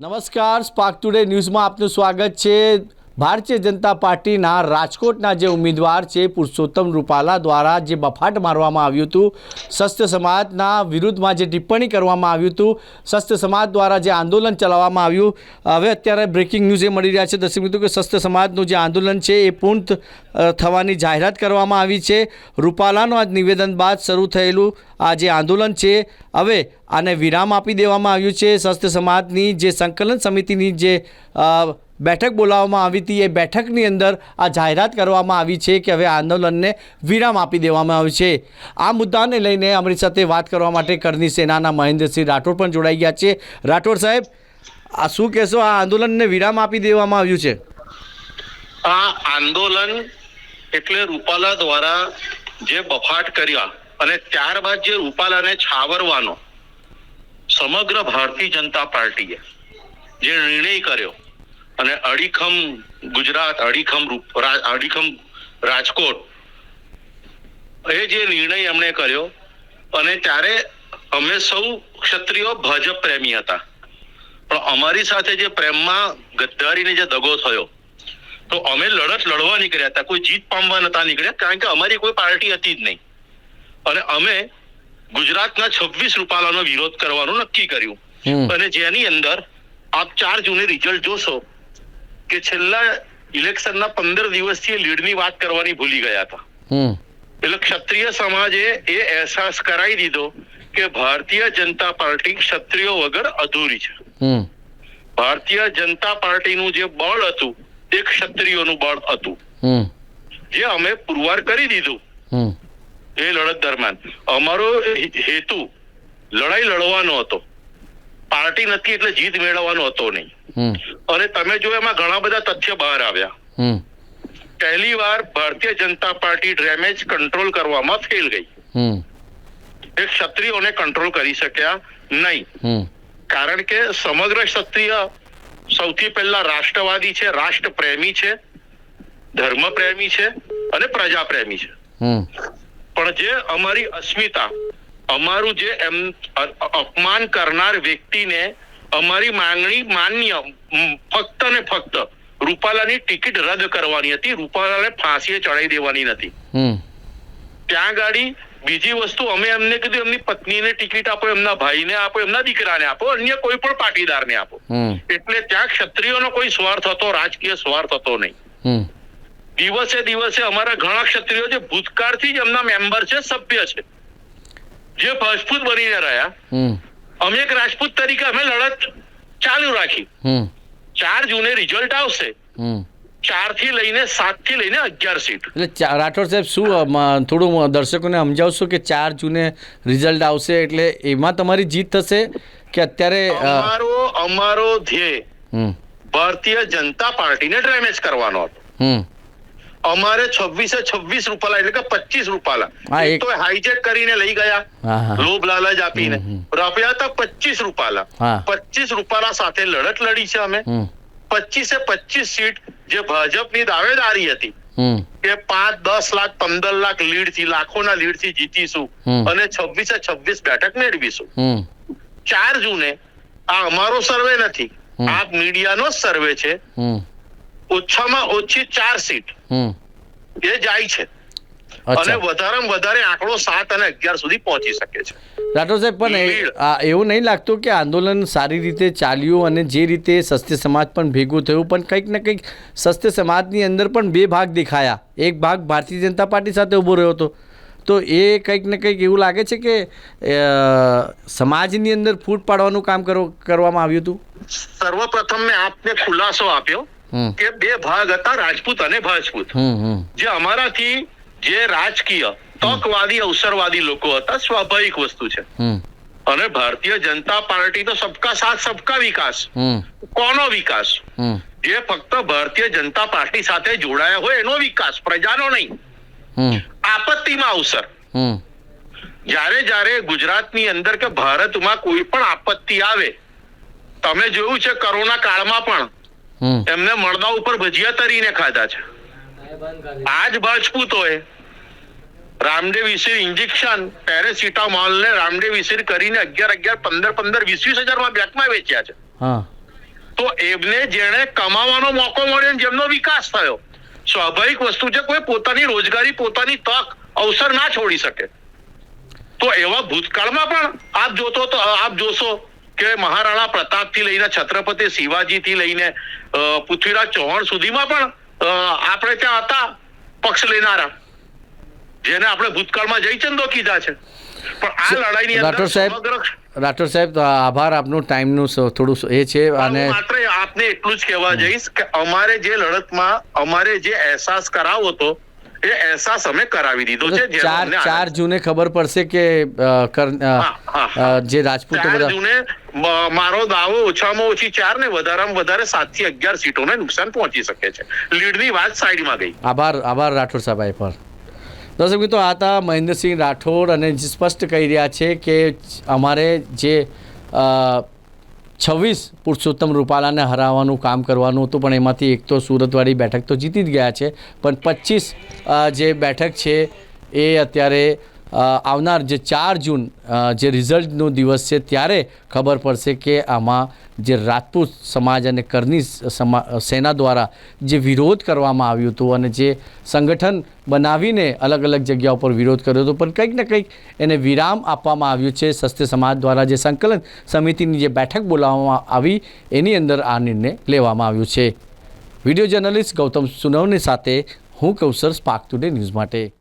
નમસ્કાર spark today ન્યૂઝમાં આપનું સ્વાગત છે. ભારતીય જનતા પાર્ટીના રાજકોટના જે ઉમેદવાર છે, પુરુષોત્તમ રૂપાલા દ્વારા જે બફાટ મારવામાં આવ્યું હતું, શસ્ત્ર સમાજના વિરુદ્ધમાં જે ટિપ્પણી કરવામાં આવ્યું હતું, શસ્ત્ર સમાજ દ્વારા જે આંદોલન ચલાવવામાં આવ્યું. હવે અત્યારે બ્રેકિંગ ન્યૂઝ એ મળી રહ્યા છે, દર્શક મિત્રો, કે શસ્ત્ર સમાજનું જે આંદોલન છે, એ પૂર્ણ થવાની જાહેરાત કરવામાં આવી છે. રૂપાલાનું આજ નિવેદન બાદ શરૂ થયેલું આ જે આંદોલન છે, હવે આને વિરામ આપી દેવામાં આવ્યું છે. શસ્ત્ર સમાજની જે સંકલન સમિતિની જે બેઠક બોલાવવામાં આવી હતી. એ બેઠકની અંદર આ જાહેરાત કરવામાં આવી છે કે હવે આંદોલનને વિરામ આપી દેવામાં આવ્યું છે. આ મુદ્દાને લઈને અમારી સાથે વાત કરવા માટે કરની સેનાના મહેન્દ્રસિંહ રાઠોડ પણ જોડાઈ ગયા છે. રાઠોડ સાહેબ, આ શું કહેશો? આ આંદોલનને વિરામ આપી દેવામાં આવ્યું છે? આ આંદોલન એટલે રૂપાલા દ્વારા જે બફાટ કર્યા અને ત્યારબાદ જે રૂપાલાને છાવરવાનો સમગ્ર ભારતીય જનતા પાર્ટીએ જે નિર્ણય કર્યો અને અડીખમ ગુજરાત અડીખમ અડીખમ રાજકોટ એ જે નિર્ણય એમણે કર્યો અને ત્યારે અમે સૌ ક્ષત્રિયો ભાજપ પ્રેમી હતા. પણ અમારી સાથે જે પ્રેમમાં ગદ્દારીને જે દગો થયો તો અમે લડત લડવા નીકળ્યા હતા. કોઈ જીત પામવા નતા નીકળ્યા કારણ કે અમારી કોઈ પાર્ટી હતી જ નહીં. અને અમે ગુજરાતના છવ્વીસ રૂપાલાનો વિરોધ કરવાનું નક્કી કર્યું. અને જેની અંદર આપ ચાર જૂને રિઝલ્ટ જોશો કે છેલ્લા ઇલેક્શનના પંદર દિવસથી લીડની વાત કરવાની ભૂલી ગયા હતા. એટલે ક્ષત્રિય સમાજે એ અહેસાસ કરાવી દીધો કે ભારતીય જનતા પાર્ટી ક્ષત્રિયો વગર અધૂરી છે. ભારતીય જનતા પાર્ટીનું જે બળ હતું તે ક્ષત્રિયોનું બળ હતું. જે અમે પુરવાર કરી દીધું. એ લડત દરમિયાન. અમારો હેતુ લડાઈ લડવાનો હતો. પાર્ટી નથી એટલે જીત મેળવવાનો હતો નહીં. અને તમે જો એમાં ઘણા બધા તથ્ય બહાર આવ્યા. પહેલી વાર Bharatiya Janata Party damage control કરવામાં ફેલ ગઈ. એ ક્ષત્રિયોને કંટ્રોલ કરી શક્યા નહીં. કારણ કે સમગ્ર ક્ષત્રિય સૌથી પહેલા રાષ્ટ્રવાદી છે રાષ્ટ્ર પ્રેમી છે ધર્મ પ્રેમી છે અને પ્રજાપ્રેમી છે. પણ જે અમારી અસ્મિતા અમારું જે એમ અપમાન કરનાર વ્યક્તિને અમારી માંગણી માન્ય ફક્ત ને ફક્ત રૂપાલાની ટિકિટ રદ કરવાની હતી. રૂપાલાને ફાંસીએ ચડાવી દેવાની નથી. ત્યાં ગાડી બીજી વસ્તુ અમે એમને કીધું એમની પત્નીને ટિકિટ આપો એમના ભાઈને આપો એમના દીકરાને આપો અન્ય કોઈ પણ પાટીદારને આપો. એટલે ત્યાં ક્ષત્રિયોનો કોઈ સ્વાર્થ હતો રાજકીય સ્વાર્થ હતો નહીં. દિવસે દિવસે અમારા ઘણા ક્ષત્રિયો જે ભૂતકાળથી જ એમના મેમ્બર છે સભ્ય છે. જે રાજપૂત બનીને રહ્યા હમ. અમે એક રાજપૂત તરીકે અમે લડત ચાલુ રાખી. ચાર જૂને રિઝલ્ટ આવશે. હમ. ચારથી લઈને સાતથી લઈને અગિયાર સીટ. એટલે રાઠોડ સાહેબ શું થોડું દર્શકોને સમજાવશો કે ચાર જૂને રિઝલ્ટ આવશે એટલે એમાં તમારી જીત થશે કે અત્યારે અમારો અમારો ધ્યેય ભારતીય જનતા પાર્ટીને ડ્રેમેજ કરવાનો હતો. હમ. અમારે છવ્વીસે છવ્વીસ રૂપાલા એટલે કે પચીસ રૂપાલા. તો હાઈજેક કરીને લઈ ગયા. લોભ લાલચ આપીને. રાપ્યા હતા પચીસ રૂપાલા. પચીસ રૂપાલા સાથે લડત લડી છે અમે. પચીસે પચીસ સીટ જે ભાજપની દાવેદારી હતી કે પાંચ દસ લાખ પંદર લાખ લીડથી લાખોના લીડથી જીતીશું અને છવ્વીસે છવ્વીસ બેઠક મેળવીશું. ચાર જૂને આ અમારો સર્વે નથી. આ મીડિયાનો જ સર્વે છે. ઓછામાં ઓછી ચાર સીટ હમ. એ જાય છે. અને વધારેમાં વધારે આંકડો સાત અને અગિયાર સુધી પહોંચી શકે છે. રાઠોડ સાહેબ પણ એવું નહીં લાગતું કે આંદોલન સારી રીતે ચાલ્યું અને જે રીતે સસ્તી સમાજ પણ ભેગું થયું પણ કંઈક ને કંઈક સસ્તી સમાજની અંદર પણ બે ભાગ દેખાયા. એક ભાગ ભારતીય જનતા પાર્ટી સાથે ઊભો રહ્યો હતો. તો એ કંઈક ને કંઈક એવું લાગે છે કે સમાજની અંદર ફૂટ પાડવાનું કામ કરો કરવામાં આવ્યું હતું? સર્વપ્રથમ મેં આપને ખુલાસો આપ્યો. કે બે ભાગ હતા રાજપૂત અને ભાજપૂત. જે અમારાથી જે રાજકીય તકવાદી અવસરવાદી લોકો હતા સ્વાભાવિક વસ્તુ છે. અને ભારતીય જનતા પાર્ટી તો સબકા સાથ સબકા વિકાસ. કોનો વિકાસ? જે ફક્ત ભારતીય જનતા પાર્ટી સાથે જોડાયા હોય એનો વિકાસ પ્રજાનો નહીં. આપત્તિમાં અવસર. જ્યારે જ્યારે ગુજરાતની અંદર કે ભારતમાં કોઈ પણ આપત્તિ આવે તમે જોયું છે કોરોના કાળમાં પણ એમને મળદા ઉપર ભજીયા તરીને ખાધા છે. આજ રાજપૂતોએ રામદેવ વિસિર ઇન્જેક્શન પેરેસિટામોલ ને રામદેવ વિસિર કરીને અગિયાર અગિયાર પંદર પંદર વીસ વીસ હજારમાં બ્લેકમાં વેચ્યા છે. તો એમને જેને કમાવાનો મોકો મળ્યો જેમનો વિકાસ થયો. સ્વાભાવિક વસ્તુ છે કોઈ પોતાની રોજગારી પોતાની તક અવસર ના છોડી શકે. તો એવા ભૂતકાળમાં પણ આપ જોતો તો આપ જોશો કે મહારાણા પ્રતાપથી લઈને છત્રપતિ શિવાજી થી લઈને પૃથ્વીરાજ ચૌહાણ સુધીમાં પણ આપણે ત્યાં હતા પક્ષ લેનારા. જેને આપણે ભૂતકાળમાં જયચંદો કીધા છે. પણ આ લડાઈની અંદર સમગ્ર રાઠોડ સાહેબ આભાર આપનું ટાઈમનું થોડું એ છે અને માત્ર આપને એટલું જ કહેવા જઈશ કે અમારે જે લડતમાં અમારે જે અહેસાસ કરાવો હતો એ અહેસાસ અમે કરાવી દીધો છે ચાર ચાર જૂને ખબર પડશે કે જે રાજપૂતો બધા મારો દાવો ઓછામાં ઓછી ચાર ને વધારામાં વધારે સાતથી અગિયાર સીટોને નુકસાન પહોંચી શકે છે. લીડની વાત સાઈડમાં ગઈ. આભાર આભાર રાઠોડ સાહેબ પર. દર્શક મિત્રો, આ હતા મહેન્દ્રસિંહ રાઠોડ અને સ્પષ્ટ કહી રહ્યા છે કે અમારે જે છવ્વીસ પુરુષોત્તમ રૂપાલાને હરાવવાનું કામ કરવાનું હતું, પણ એમાંથી એક તો સુરતવાળી બેઠક તો જીતી જ ગયા છે, પણ પચીસ જે બેઠક છે એ અત્યારે આવનાર જે ચાર જૂન જે રિઝલ્ટનો દિવસ છે, ત્યારે ખબર પડશે કે આમાં જે રાજપૂત સમાજ અને કરની સેના દ્વારા જે વિરોધ કરવામાં આવ્યું હતું અને જે સંગઠન બનાવીને અલગ અલગ જગ્યા ઉપર વિરોધ કર્યો હતો, પણ કંઈક ને કંઈક એને વિરામ આપવામાં આવ્યું છે. સસ્ય સમાજ દ્વારા જે સંકલન સમિતિની જે બેઠક બોલાવવામાં આવી, એની અંદર આ નિર્ણય લેવામાં આવ્યો છે. વીડિયો જર્નલિસ્ટ ગૌતમ સુનવની સાથે હું કૌશર સ્પાર્ક ટુડે ન્યૂઝ માટે.